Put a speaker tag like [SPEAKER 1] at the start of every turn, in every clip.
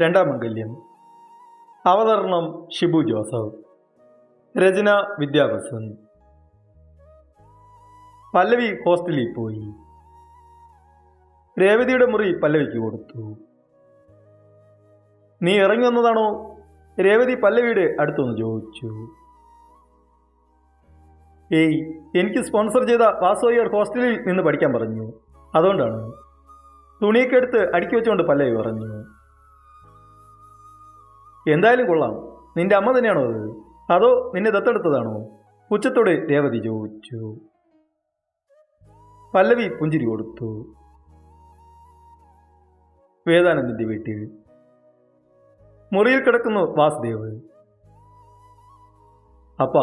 [SPEAKER 1] രണ്ടാം മംഗല്യം അവതരണം ഷിബു ജോസഫ്. രചന വിദ്യാഭസൻ പല്ലവി ഹോസ്റ്റലിൽ പോയി. രേവതിയുടെ മുറി പല്ലവിക്ക് കൊടുത്തു. നീ ഇറങ്ങി വന്നതാണോ? രേവതി പല്ലവിയുടെ അടുത്തൊന്ന് ചോദിച്ചു. ഏയ് എനിക്ക് സ്പോൺസർ ചെയ്ത വാസോയർ ഹോസ്റ്റലിൽ നിന്ന് പഠിക്കാൻ പറഞ്ഞു. അതുകൊണ്ടാണ്. തുണിയൊക്കെ എടുത്ത് അടുക്കി വെച്ചുകൊണ്ട് പല്ലവി പറഞ്ഞു. എന്തായാലും കൊള്ളാം. നിന്റെ അമ്മ തന്നെയാണോ അത്? അതോ നിന്നെ ദത്തെടുത്തതാണോ? ഉച്ചത്തോടെ രേവതി ചോദിച്ചു. പല്ലവി പുഞ്ചിരി കൊടുത്തു. വേദാനന്ദിന്റെ വീട്ടിൽ. മുറിയിൽ കിടക്കുന്നു വാസുദേവ്. അപ്പ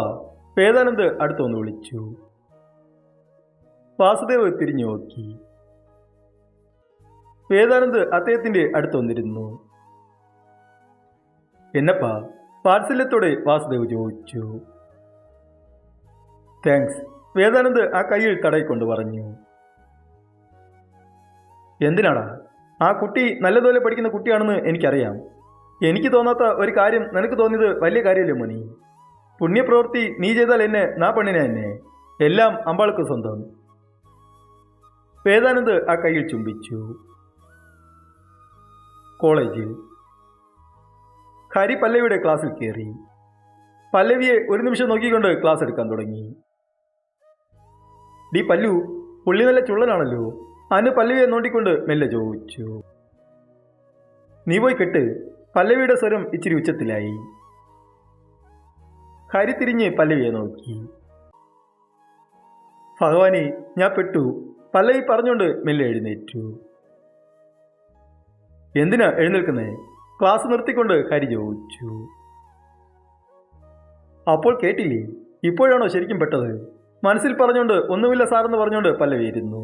[SPEAKER 1] വേദാനന്ദ് അടുത്തൊന്ന് വിളിച്ചു. വാസുദേവ് തിരിഞ്ഞു നോക്കി. വേദാനന്ദ് അദ്ദേഹത്തിന്റെ അടുത്തൊന്നിരുന്നു എന്നപ്പാ വാത്സല്യത്തോടെ വാസുദേവ് ചോദിച്ചു. താങ്ക്സ് വേദാനന്ദ് ആ കയ്യിൽ തടയിക്കൊണ്ട് പറഞ്ഞു. എന്തിനാടാ? ആ കുട്ടി നല്ലതുപോലെ പഠിക്കുന്ന കുട്ടിയാണെന്ന് എനിക്കറിയാം. എനിക്ക് തോന്നാത്ത ഒരു കാര്യം നിനക്ക് തോന്നിയത് വലിയ കാര്യമല്ലേ മോനി? പുണ്യപ്രവൃത്തി നീ ചെയ്താൽ എന്നെ നാ പെണ്ണിനെ എന്നെ. എല്ലാം അമ്പാൾക്ക് സ്വന്തം. വേദാനന്ദ് ആ കയ്യിൽ ചുംബിച്ചു. കോളേജിൽ ഹരി പല്ലവിയുടെ ക്ലാസ്സിൽ കയറി പല്ലവിയെ ഒരു നിമിഷം നോക്കിക്കൊണ്ട് ക്ലാസ് എടുക്കാൻ തുടങ്ങി. ഡി പല്ലു പുള്ളി നല്ല ചുള്ളനാണല്ലോ. അനു പല്ലവിയെ നോണ്ടിക്കൊണ്ട് മെല്ലെ ചോദിച്ചു. നീ പോയി കെട്ട്. പല്ലവിയുടെ സ്വരം ഇച്ചിരി ഉച്ചത്തിലായി. ഹരി തിരിഞ്ഞ് പല്ലവിയെ നോക്കി. ഭഗവാനെ ഞാൻ പെട്ടു. പല്ലവി പറഞ്ഞുകൊണ്ട് മെല്ലെ എഴുന്നേറ്റു. എന്തിനാ എഴുന്നേൽക്കുന്നേ? ക്ലാസ് നിർത്തിക്കൊണ്ട് ഹരി ചോദിച്ചു. അപ്പോൾ കേട്ടില്ലേ? ഇപ്പോഴാണോ ശരിക്കും പെട്ടത്? മനസ്സിൽ പറഞ്ഞുകൊണ്ട് ഒന്നുമില്ല സാറെന്ന് പറഞ്ഞുകൊണ്ട് പല്ലവി ഇരുന്നു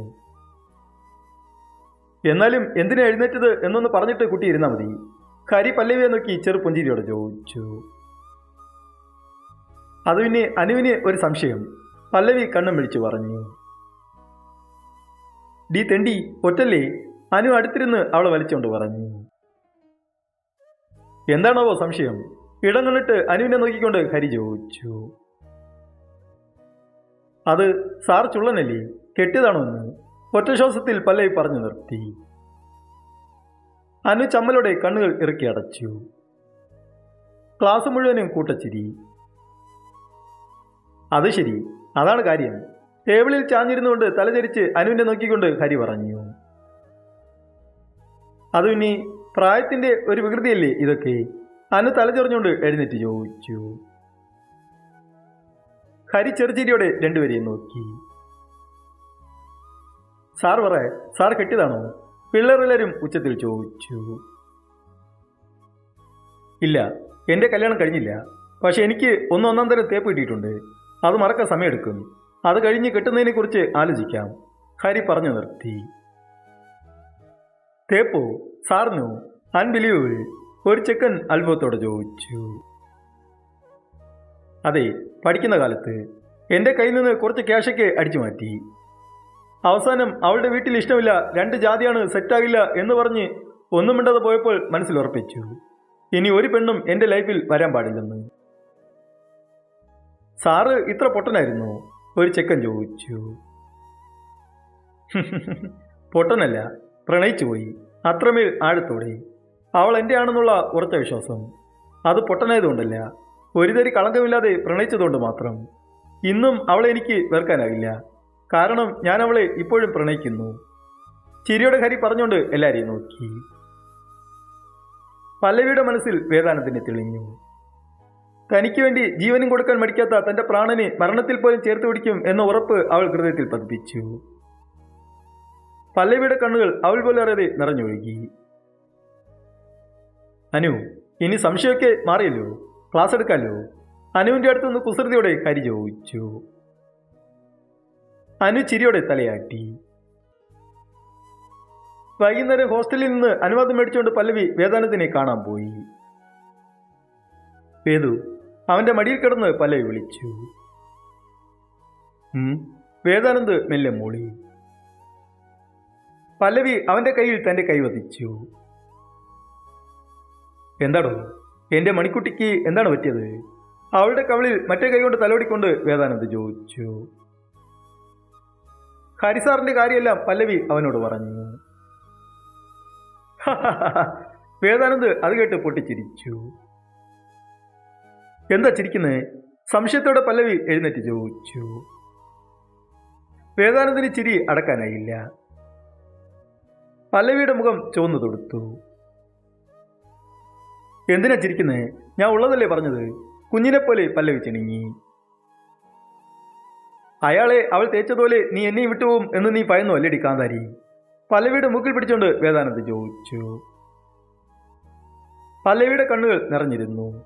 [SPEAKER 1] എന്നാലും എന്തിനാ എഴുന്നേറ്റത് എന്നൊന്ന് പറഞ്ഞിട്ട് കുട്ടി ഇരുന്നാൽ മതി. ഹരി പല്ലവിയെ നോക്കി ചെറു പുഞ്ചിരിയോടെ ചോദിച്ചു. അത് പിന്നെ അനുവിന് ഒരു സംശയം പല്ലവി കണ്ണും വിളിച്ചു പറഞ്ഞു. ഡി തെണ്ടി ഒറ്റല്ലേ? അനു അടുത്തിരുന്ന് അവളെ വലിച്ചുകൊണ്ട് പറഞ്ഞു. എന്താണാവോ സംശയം? ഇടം കണ്ടിട്ട് അനുവിനെ നോക്കിക്കൊണ്ട് ഹരി ചോദിച്ചു. അത് സാർ ചുള്ളനല്ലേ? കെട്ടിയതാണോ എന്ന് ഒറ്റ ശ്വാസത്തിൽ പല്ലവി പറഞ്ഞു നിർത്തി. അനു ചമ്മലോടെ കണ്ണുകൾ ഇറുക്കി അടച്ചു. ക്ലാസ് മുഴുവനും കൂട്ടച്ചിരി. അത് ശരി അതാണ് കാര്യം. ടേബിളിൽ ചാഞ്ഞിരുന്നുകൊണ്ട് തലചരിച്ച് അനുവിനെ നോക്കിക്കൊണ്ട് ഹരി പറഞ്ഞു. അത് പ്രായത്തിന്റെ ഒരു വികൃതിയല്ലേ ഇതൊക്കെ? അനു തലചെറിഞ്ഞുകൊണ്ട് എഴുന്നേറ്റ് ചോദിച്ചു. ഹരി ചെറുചിരിയോടെ രണ്ടുപേരെയും നോക്കി. സാർ പറ സാർ കെട്ടിയതാണോ? പിള്ളേരെല്ലാവരും ഉച്ചത്തിൽ ചോദിച്ചു. ഇല്ല എന്റെ കല്യാണം കഴിഞ്ഞില്ല. പക്ഷെ എനിക്ക് ഒന്ന് ഒന്നാം തരം തേപ്പ് കിട്ടിയിട്ടുണ്ട്. അത് മറക്കാൻ സമയമെടുക്കും. അത് കഴിഞ്ഞ് കെട്ടുന്നതിനെക്കുറിച്ച് ആലോചിക്കാം. ഹരി പറഞ്ഞു നിർത്തി. തേപ്പോ? സാറിനോ അൺബിലീവബിൾ ഒരു ചെക്കൻ അത്ഭുതത്തോടെ ചോദിച്ചു. അതെ പഠിക്കുന്ന കാലത്ത് എന്റെ കയ്യിൽ നിന്ന് കുറച്ച് ക്യാഷൊക്കെ അടിച്ചു മാറ്റി. അവസാനം അവളുടെ വീട്ടിൽ ഇഷ്ടമില്ല രണ്ട് ജാതിയാണ് സെറ്റാകില്ല എന്ന് പറഞ്ഞ് ഒന്നും മിണ്ടാതെ പോയപ്പോൾ മനസ്സിൽ ഉറപ്പിച്ചു. ഇനി ഒരു പെണ്ണും എന്റെ ലൈഫിൽ വരാൻ പാടില്ലെന്ന്. സാറ് ഇത്ര പൊട്ടനായിരുന്നു? ഒരു ചെക്കൻ ചോദിച്ചു. പൊട്ടനല്ല പ്രണയിച്ചു പോയി അത്രമേൽ ആഴത്തോടെ അവൾ എന്റെ ആണെന്നുള്ള ഉറച്ച വിശ്വാസം. അത് പൊട്ടനായതുകൊണ്ടല്ല. ഒരുതരി കളങ്കമില്ലാതെ പ്രണയിച്ചതുകൊണ്ട് മാത്രം. ഇന്നും അവളെ എനിക്ക് വെറുക്കാനാകില്ല. കാരണം ഞാൻ അവളെ ഇപ്പോഴും പ്രണയിക്കുന്നു. ചിരിയുടെ ഹരി പറഞ്ഞുകൊണ്ട് എല്ലാവരെയും നോക്കി. പല്ലവിയുടെ മനസ്സിൽ വേദാനത്തിന് തെളിഞ്ഞു. തനിക്ക് വേണ്ടി ജീവനും കൊടുക്കാൻ മടിക്കാത്ത തന്റെ പ്രാണനെ മരണത്തിൽ പോലും ചേർത്ത് പിടിക്കും എന്ന ഉറപ്പ് അവൾ ഹൃദയത്തിൽ പതിപ്പിച്ചു. പല്ലവിയുടെ കണ്ണുകൾ അവൾ പോലെ അറിയാതെ നിറഞ്ഞൊഴുകി. അനു ഇനി സംശയമൊക്കെ മാറിയല്ലോ? ക്ലാസ് എടുക്കാമല്ലോ അനുവിന്റെ അടുത്തുനിന്ന് കുസൃതിയോടെ കരി ചോദിച്ചു. അനു ചിരിയോടെ തലയാട്ടി. വൈകുന്നേരം ഹോസ്റ്റലിൽ നിന്ന് അനുവാദം മേടിച്ചുകൊണ്ട് പല്ലവി വേദാനത്തിനെ കാണാൻ പോയി. വേദു അവന്റെ മടിയിൽ കിടന്ന് പല്ലവി വിളിച്ചു. വേദാനന്ദ് മെല്ലെ മൂളി. പല്ലവി അവന്റെ കയ്യിൽ തന്റെ കൈ വധിച്ചു. എന്താണോ എന്റെ മണിക്കുട്ടിക്ക് എന്താണ് പറ്റിയത്? അവളുടെ കവളിൽ മറ്റേ കൈകൊണ്ട് തലോടിക്കൊണ്ട് വേദാനന്ദ് ചോദിച്ചു. ഹരിസാറിന്റെ കാര്യമെല്ലാം പല്ലവി അവനോട് പറഞ്ഞു. വേദാനന്ദ് അത് കേട്ട് പൊട്ടിച്ചിരിച്ചു. എന്താ ചിരിക്കുന്നത് സംശയത്തോടെ പല്ലവി എഴുന്നേറ്റ് ചോദിച്ചു. വേദാനന്ദിന് ചിരി അടക്കാനായില്ല. പല്ലവിയുടെ മുഖം ചുവന്നു തൊടുത്തു. എന്തിനാ ചിരിക്കുന്നേ? ഞാൻ ഉള്ളതല്ലേ പറഞ്ഞത്? കുഞ്ഞിനെ പോലെ പല്ലവി ചിണുങ്ങി. അയാളെ അവൾ തേച്ചതുപോലെ നീ എന്നെയും വിട്ടുപോകും എന്ന് നീ പയന്നു അല്ലേടി കാന്താരി? പല്ലവിയുടെ മൂക്കിൽ പിടിച്ചുകൊണ്ട് വേദാനന്ദ് ചോദിച്ചു. പല്ലവിയുടെ കണ്ണുകൾ നിറഞ്ഞിരുന്നു.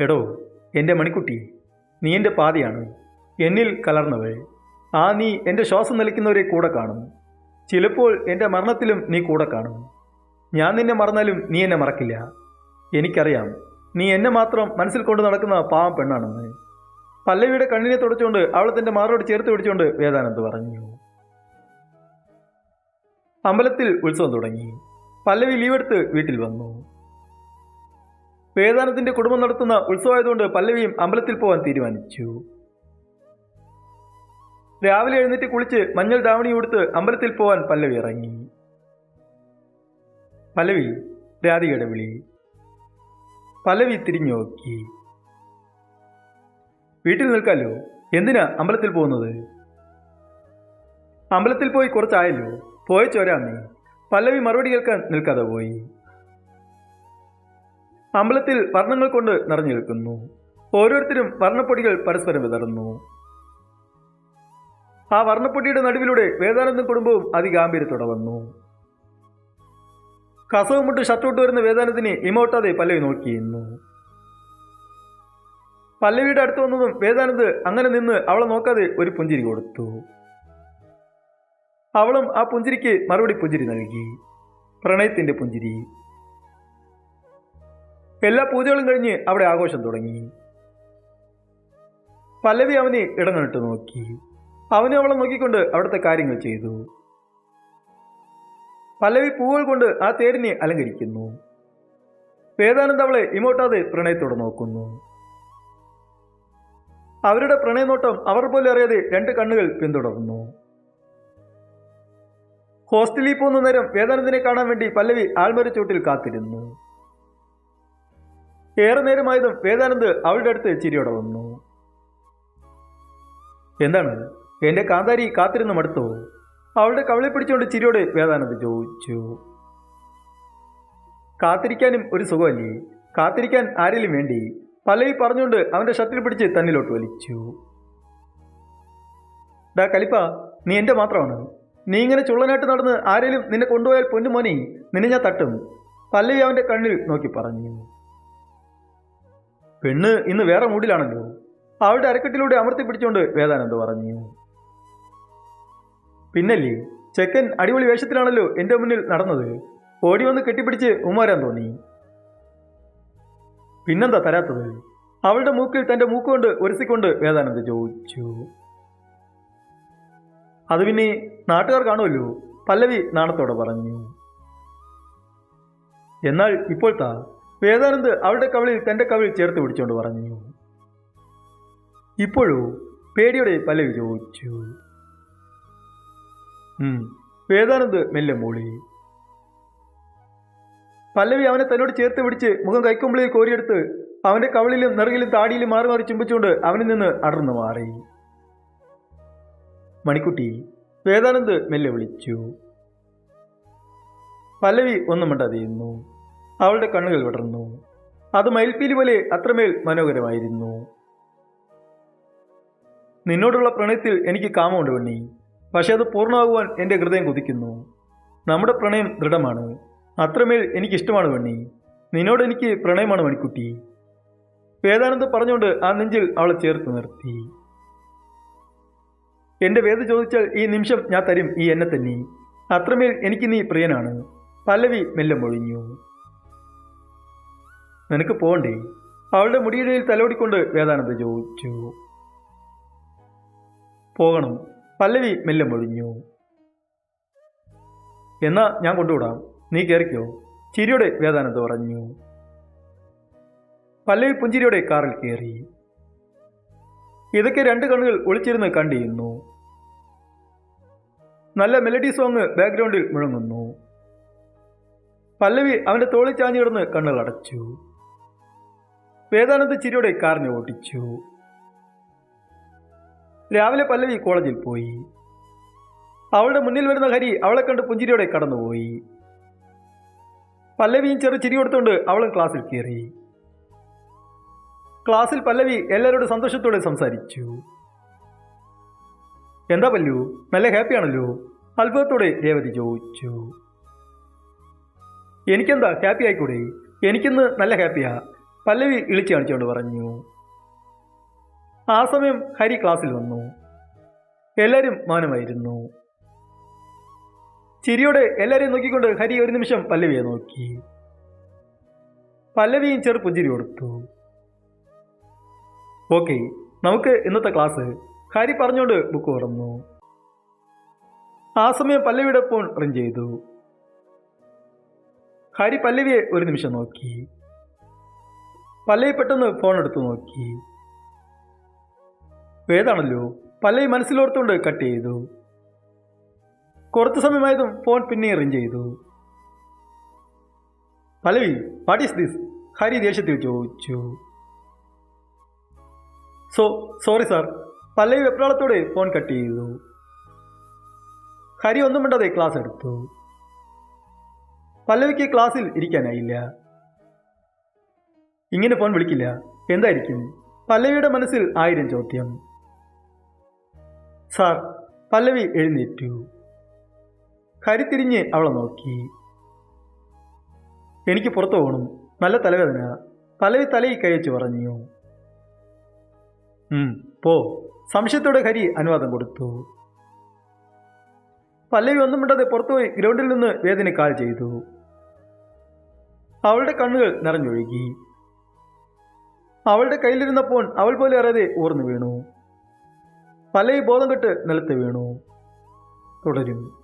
[SPEAKER 1] എടോ എന്റെ മണിക്കുട്ടി നീ എന്റെ പാതിയാണ്. എന്നിൽ കലർന്നവൾ. ആ നീ എന്റെ ശ്വാസം നിലയ്ക്കുന്നവരെ കൂടെ കാണും. ചിലപ്പോൾ എന്റെ മരണത്തിലും നീ കൂടെ കാണും. ഞാൻ നിന്നെ മറന്നാലും നീ എന്നെ മറക്കില്ല. എനിക്കറിയാം നീ എന്നെ മാത്രം മനസ്സിൽ കൊണ്ട് നടക്കുന്ന പാവം പെണ്ണാണെന്ന്. പല്ലവിയുടെ കണ്ണിനെ തുടച്ചുകൊണ്ട് അവൾ തന്റെ മാറോട് ചേർത്ത് പിടിച്ചുകൊണ്ട് വേദാനന്ദ് പറഞ്ഞു. അമ്പലത്തിൽ ഉത്സവം തുടങ്ങി. പല്ലവി ലീവെടുത്ത് വീട്ടിൽ വന്നു. വേദാനത്തിന്റെ കുടുംബം നടത്തുന്ന ഉത്സവമായതുകൊണ്ട് പല്ലവിയും അമ്പലത്തിൽ പോകാൻ തീരുമാനിച്ചു. രാവിലെ എഴുന്നേറ്റ് കുളിച്ച് മഞ്ഞൾ ദാവണി ഉടുത്ത് അമ്പലത്തിൽ പോവാൻ പല്ലവി ഇറങ്ങി. പല്ലവി രാധികയുടെ വിളി. പല്ലവി തിരിഞ്ഞു നോക്കി. വീട്ടിൽ നിൽക്കാലോ എന്തിനാ അമ്പലത്തിൽ പോകുന്നത്? അമ്പലത്തിൽ പോയി കുറച്ചായല്ലോ? പോയ ചോരാമേ പല്ലവി മറുപടി കേൾക്കാൻ നിൽക്കാതെ പോയി. അമ്പലത്തിൽ വർണങ്ങൾ കൊണ്ട് നിറഞ്ഞു നിൽക്കുന്നു. ഓരോരുത്തരും വർണപ്പൊടികൾ പരസ്പരം വിതറുന്നു. ആ വർണപ്പൊട്ടിയുടെ നടുവിലൂടെ വേദാനന്ദ കുടുംബവും അതിഗാംഭീര്യത്തോടെ വന്നു. കസവും മുട്ട് ഷർട്ടോട്ട് വരുന്ന വേദാനത്തിനെ ഇമോട്ടാതെ പല്ലവി നോക്കിയിരുന്നു പല്ലവിയുടെ അടുത്ത് വന്നതും വേദാനന്ദ് അങ്ങനെ നിന്ന് അവളെ നോക്കാതെ ഒരു പുഞ്ചിരി കൊടുത്തു. അവളും ആ പുഞ്ചിരിക്ക് മറുപടി പുഞ്ചിരി നൽകി. പ്രണയത്തിന്റെ പുഞ്ചിരി. എല്ലാ പൂജകളും കഴിഞ്ഞ് അവിടെ ആഘോഷം തുടങ്ങി. പല്ലവി അവനെ ഇടങ്ങണിട്ട് നോക്കി. അവനെ അവളെ നോക്കിക്കൊണ്ട് അവിടുത്തെ കാര്യങ്ങൾ ചെയ്തു. പല്ലവി പൂവുകൾ കൊണ്ട് ആ തേരിനെ അലങ്കരിക്കുന്നു. വേദാനന്ദ് അവളെ ഇമോട്ടാതെ പ്രണയത്തോടെ നോക്കുന്നു. അവരുടെ പ്രണയനോട്ടം അവർ പോലും അറിയാതെ രണ്ട് കണ്ണുകൾ പിന്തുടർന്നു. ഹോസ്റ്റലിൽ പോകുന്ന നേരം വേദാനന്ദിനെ കാണാൻ വേണ്ടി പല്ലവി ആൾമര ചൂട്ടിൽ കാത്തിരുന്നു. ഏറെ നേരമായതും വേദാനന്ദ് അവളുടെ അടുത്ത് ചിരിയോടെ വന്നു. എന്താണ്? എന്റെ കാന്താരി കാത്തിരുന്ന് മടുത്തു. അവളുടെ കവളെ പിടിച്ചുകൊണ്ട് ചിരിയോട് വേദാനന്ദ് ചോദിച്ചു. കാത്തിരിക്കാനും ഒരു സുഖമല്ലേ? കാത്തിരിക്കാൻ ആരെങ്കിലും വേണ്ടി? പല്ലവി പറഞ്ഞുകൊണ്ട് അവന്റെ ഷട്ടിൽ പിടിച്ച് തന്നിലോട്ട് വലിച്ചു. ഡാ കലിപ്പ നീ എന്റെ മാത്രമാണ്. നീ ഇങ്ങനെ ചുള്ളനായിട്ട് നടന്ന് ആരെങ്കിലും നിന്നെ കൊണ്ടുപോയാൽ പൊന്നുമോനെ നിന്നെ ഞാൻ തട്ടും. പല്ലവി അവന്റെ കണ്ണിൽ നോക്കി പറഞ്ഞു. പെണ്ണ് ഇന്ന് വേറെ മൂടിലാണല്ലോ. അവളുടെ അരക്കെട്ടിലൂടെ അമർത്തി പിടിച്ചുകൊണ്ട് വേദാനന്ദ് പറഞ്ഞു. പിന്നല്ലേ ചെക്കൻ അടിപൊളി വേഷത്തിലാണല്ലോ എന്റെ മുന്നിൽ നടന്നത്. ഓടി വന്ന് കെട്ടിപ്പിടിച്ച് ഉമ്മാരാൻ തോന്നി. പിന്നെന്താ തരാത്തത്? അവളുടെ മൂക്കിൽ തന്റെ മൂക്കുകൊണ്ട് ഒരസിക്കൊണ്ട് വേദാനന്ദ ചോദിച്ചു. അത് പിന്നെ നാട്ടുകാർ കാണുമല്ലോ പല്ലവി നാണത്തോടെ പറഞ്ഞു. എന്നാൽ ഇപ്പോൾ താ വേദാനന്ദ് അവളുടെ കവിളിൽ തന്റെ കവിളിൽ ചേർത്ത് പിടിച്ചുകൊണ്ട് പറഞ്ഞു. ഇപ്പോഴോ പേടിയോടെ പല്ലവി ചോദിച്ചു. വേദാനന്ദ് മെല്ലെ മൂളി. പല്ലവി അവനെ തന്നോട് ചേർത്ത് പിടിച്ച് മുഖം കൈക്കുമ്പിളിൽ കോരിയെടുത്ത് അവന്റെ കവളിലും നെറുകിലും താടിയിലും മാറി മാറി ചുംബിച്ചുകൊണ്ട് അവനിൽ നിന്ന് അടർന്നു മാറി. മണിക്കുട്ടി വേദാനന്ദ് മെല്ലെ വിളിച്ചു. പല്ലവി ഒന്നും മിണ്ടാതിരുന്നു. അവളുടെ കണ്ണുകൾ വിടർന്നു. അത് മയിൽപ്പീലി പോലെ അത്രമേൽ മനോഹരമായിരുന്നു. നിന്നോടുള്ള പ്രണയത്തിൽ എനിക്ക് കാമമുണ്ട് പെണ്ണി. പക്ഷെ അത് പൂർണമാകുവാൻ എന്റെ ഹൃദയം കുതിക്കുന്നു. നമ്മുടെ പ്രണയം ദൃഢമാണ്. അത്രമേൽ എനിക്കിഷ്ടമാണ് വണ്ണി. നിന്നോട് എനിക്ക് പ്രണയമാണ് മണിക്കുട്ടി. വേദാനന്ദ് പറഞ്ഞുകൊണ്ട് ആ നെഞ്ചിൽ അവളെ ചേർത്ത് നിർത്തി. എന്റെ വേദ ചോദിച്ചാൽ ഈ നിമിഷം ഞാൻ തരും ഈ എന്നെ തന്നെ. അത്രമേൽ എനിക്ക് നീ പ്രിയനാണ്. പല്ലവി മെല്ലെ മൊഴിഞ്ഞു. നിനക്ക് പോകണ്ടേ അവളുടെ മുടിയിടയിൽ തലോടിക്കൊണ്ട് വേദാനന്ദ ചോദിച്ചു. പോകണം. പല്ലവി മെല്ലെ മൊഴിഞ്ഞു. എന്നാ ഞാൻ കൊണ്ടുവിടാം. നീ കയറിക്കോ ചിരിയുടെ വേദാനന്ദ പറഞ്ഞു. പല്ലവി പുഞ്ചിരിയുടെ കാറിൽ കയറി ഇതൊക്കെ രണ്ട് കണ്ണുകൾ ഒളിച്ചിരുന്ന് കണ്ടിരുന്നു. നല്ല മെലഡി സോങ് ബാക്ക്ഗ്രൗണ്ടിൽ മുഴങ്ങുന്നു. പല്ലവി അവന്റെ തോളിൽ ചാഞ്ഞു കിടന്ന് കണ്ണുകൾ അടച്ചു. വേദാനന്ദ ചിരിയുടെ കാറിനെ ഓടിച്ചു. രാവിലെ പല്ലവി കോളേജിൽ പോയി. അവളുടെ മുന്നിൽ വരുന്ന ഹരി അവളെ കണ്ട് പുഞ്ചിരിയോടെ കടന്നുപോയി. പല്ലവിയും ചെറു ചിരി കൊടുത്തുകൊണ്ട് അവളും ക്ലാസ്സിൽ കയറി ക്ലാസ്സിൽ പല്ലവി എല്ലാവരോടും സന്തോഷത്തോടെ സംസാരിച്ചു. എന്താ പല്ലു? നല്ല ഹാപ്പിയാണല്ലോ അത്ഭുതത്തോടെ രേവതി ചോദിച്ചു. എനിക്കെന്താ ഹാപ്പി ആയിക്കൂടെ? എനിക്കിന്ന് നല്ല ഹാപ്പിയാ പല്ലവി ഇളിച്ചു കാണിച്ചുകൊണ്ട് പറഞ്ഞു. ആ സമയം ഹരി ക്ലാസ്സിൽ വന്നു. എല്ലാവരും മൗനമായിരുന്നു. ചിരിയോടെ എല്ലാവരെയും നോക്കിക്കൊണ്ട് ഹരി ഒരു നിമിഷം പല്ലവിയെ നോക്കി. പല്ലവിയും ചെറു പുഞ്ചിരി കൊടുത്തു. ഓക്കെ നമുക്ക് ഇന്നത്തെ ക്ലാസ് ഹരി പറഞ്ഞുകൊണ്ട് ബുക്ക് തുറന്നു. ആ സമയം പല്ലവിയുടെ ഫോൺ റിങ് ചെയ്തു. ഹരി പല്ലവിയെ ഒരു നിമിഷം നോക്കി. പല്ലവി പെട്ടെന്ന് ഫോൺ എടുത്തു നോക്കി. വേദാണല്ലോ പല്ലവി മനസ്സിലോർത്തുകൊണ്ട് കട്ട് ചെയ്തു. കുറച്ചു സമയമായതും ഫോൺ പിന്നെ റിങ് ചെയ്തു. Pallavi what is this Hari ദേഷ്യത്തിൽ ചോദിച്ചു. സോ സോറി സാർ പല്ലവി വെപ്രാളത്തോടെ ഫോൺ കട്ട് ചെയ്തു. ഹരി ഒന്നും മിണ്ടാതെ ക്ലാസ് എടുത്തു. പല്ലവിക്ക് ക്ലാസ്സിൽ ഇരിക്കാനായില്ല. ഇങ്ങനെ ഫോൺ വിളിക്കില്ല. എന്തായിരിക്കും? പല്ലവിയുടെ മനസ്സിൽ ആയിരം ചോദ്യം. സാർ പല്ലവി എഴുന്നേറ്റു. ഹരി അവളെ നോക്കി. എനിക്ക് പുറത്തു പോകണം. നല്ല തലവേദന. പല്ലവി തലയിൽ കൈവച്ച് പറഞ്ഞു. "ഉം, പോ. സംശയത്തോടെ ഹരി അനുവാദം കൊടുത്തു. പല്ലവി ഒന്നും മിണ്ടാതെ പുറത്തുപോയി ഗ്രൗണ്ടിൽ നിന്ന് വേദന കാൽ ചെയ്തു. അവളുടെ കണ്ണുകൾ നിറഞ്ഞൊഴുകി. അവളുടെ കയ്യിലിരുന്ന ഫോൺ അവൾ പോലെ അറിയാതെ ഊർന്നു വീണു. പല്ലവി ബോധം കെട്ട് നിലത്ത് വീണു. തുടരും.